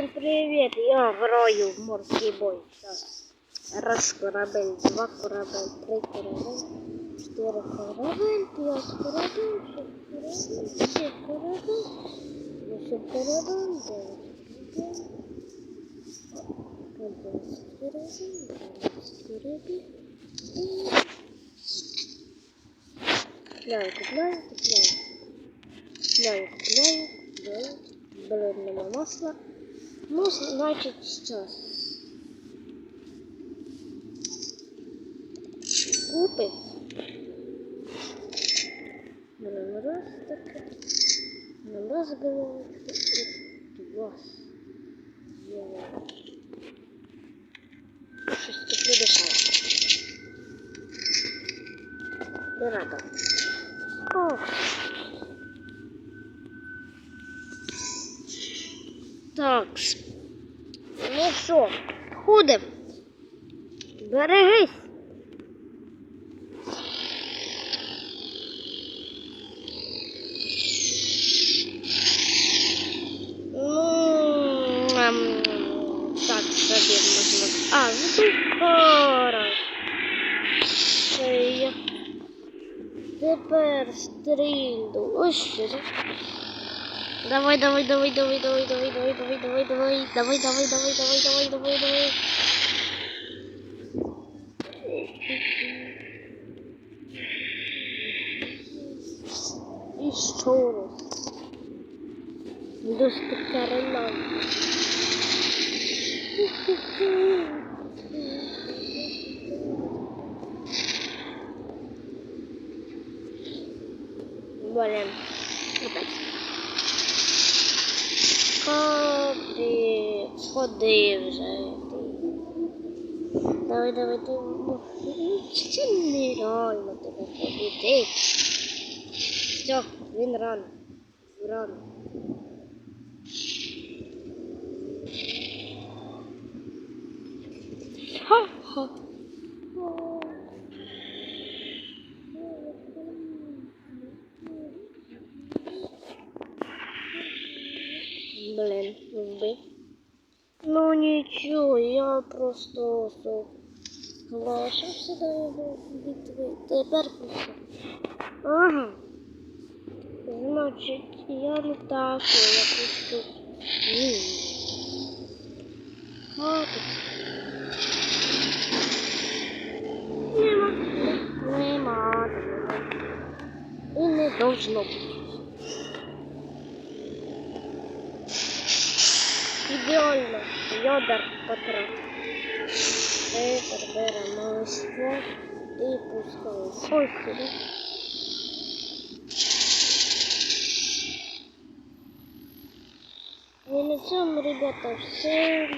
Всем привет! Я граю в морський бой. Сейчас. Раз корабель, два корабель, три корабель, чотири корабель, п'ять корабель, шість корабель, сім корабель, вісім корабель, дев'ять корабель, одинадцять корабель, дванадцять корабель, і... Купляю, купляю, купляю. Купляю, купляю, купляю. Блин, нема масла. Ну, значит, сейчас. Купить. Нам раз так. Нам раз говорит. Два. Делаем. Шесть тепло дышать. Не надо. Ох. Так. Ну що, ходим. Берегись. Ну, ем, так собі можна. А. Це я. Тепер стрільну. Ось. За- Давай, давай, давай, давай, давай, давай, давай, давай, давай, давай, давай, давай, давай, давай, давай, давай, давай. І що раз. Доступ карена. Капець, ходи вже. Давай, давай, давай. Це нереально тебе ходити. Все, він рано. Рано. Ха-ха. Блин, вбив. Ну нічого, я просто соглашався до його битви. Тепер просто. Ага. Значить, я не так, я просто. Ні. Хатить. Нема. Нема. І не должно бути. Ідеально. Йодар потрапив. Тепер беремо листво і пускаємо. Ось сюди. І на цьому, ребята, все.